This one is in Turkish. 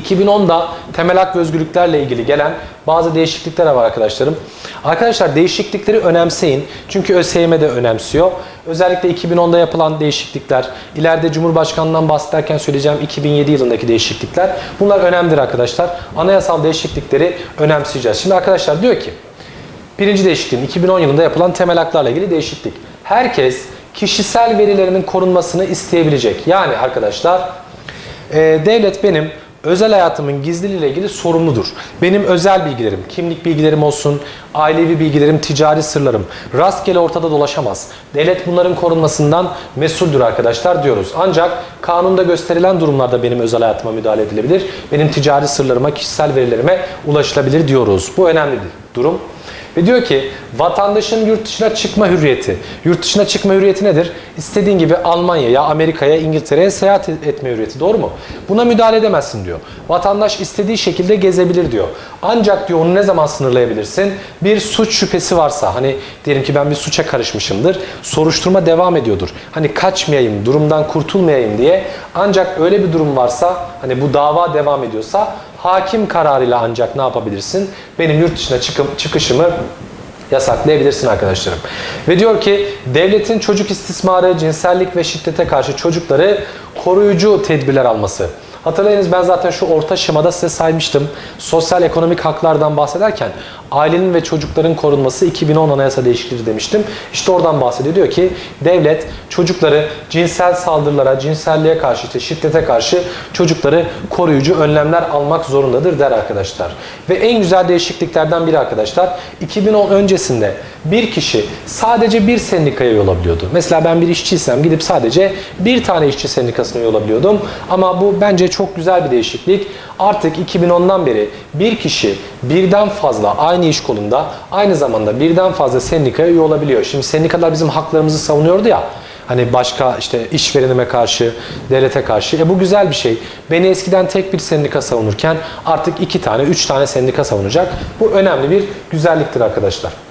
2010'da temel hak ve özgürlüklerle ilgili gelen bazı değişiklikler var arkadaşlarım. Arkadaşlar değişiklikleri önemseyin. Çünkü ÖSYM de önemsiyor. Özellikle 2010'da yapılan değişiklikler, ileride Cumhurbaşkanlığından bahsederken söyleyeceğim 2007 yılındaki değişiklikler. Bunlar önemlidir arkadaşlar. Anayasal değişiklikleri önemseyeceğiz. Şimdi arkadaşlar diyor ki, birinci değişikliğin 2010 yılında yapılan temel haklarla ilgili değişiklik. Herkes kişisel verilerinin korunmasını isteyebilecek. Yani arkadaşlar e, devlet benim özel hayatımın gizliliği ile ilgili sorumludur. Benim özel bilgilerim, kimlik bilgilerim olsun, ailevi bilgilerim, ticari sırlarım rastgele ortada dolaşamaz. Devlet bunların korunmasından mesuldür arkadaşlar diyoruz. Ancak kanunda gösterilen durumlarda benim özel hayatıma müdahale edilebilir. Benim ticari sırlarıma, kişisel verilerime ulaşılabilir diyoruz. Bu önemli bir durum. Ve diyor ki vatandaşın yurt dışına çıkma hürriyeti. Yurt dışına çıkma hürriyeti nedir? İstediğin gibi Almanya'ya, Amerika'ya, İngiltere'ye seyahat etme hürriyeti. Doğru mu? Buna müdahale edemezsin diyor. Vatandaş istediği şekilde gezebilir diyor. Ancak diyor onu ne zaman sınırlayabilirsin? Bir suç şüphesi varsa hani diyelim ki ben bir suça karışmışımdır. Soruşturma devam ediyordur. Hani kaçmayayım, durumdan kurtulmayayım diye. Ancak öyle bir durum varsa hani bu dava devam ediyorsa hakim kararıyla ancak ne yapabilirsin? Benim yurt dışına çıkım, çıkışımı yasaklayabilirsin arkadaşlarım. Ve diyor ki devletin çocuk istismarı, cinsellik ve şiddete karşı çocukları koruyucu tedbirler alması. Hatırlayınız ben zaten şu orta şemada size saymıştım. Sosyal ekonomik haklardan bahsederken ailenin ve çocukların korunması 2010 anayasa değişikliği demiştim. İşte oradan bahsediyor. Diyor ki devlet çocukları cinsel saldırılara, cinselliğe karşı, işte şiddete karşı çocukları koruyucu önlemler almak zorundadır der arkadaşlar. Ve en güzel değişikliklerden biri arkadaşlar 2010 öncesinde bir kişi sadece bir sendikaya üye olabiliyordu. Mesela ben bir işçiysem gidip sadece bir tane işçi sendikasına üye olabiliyordum. Ama bu bence çok güzel bir değişiklik. Artık 2010'dan beri bir kişi birden fazla aynı iş kolunda aynı zamanda birden fazla sendikaya üye olabiliyor. Şimdi sendikalar bizim haklarımızı savunuyordu ya. Hani başka işte işverenime karşı, devlete karşı. E bu güzel bir şey. Beni eskiden tek bir sendika savunurken artık iki tane, üç tane sendika savunacak. Bu önemli bir güzelliktir arkadaşlar.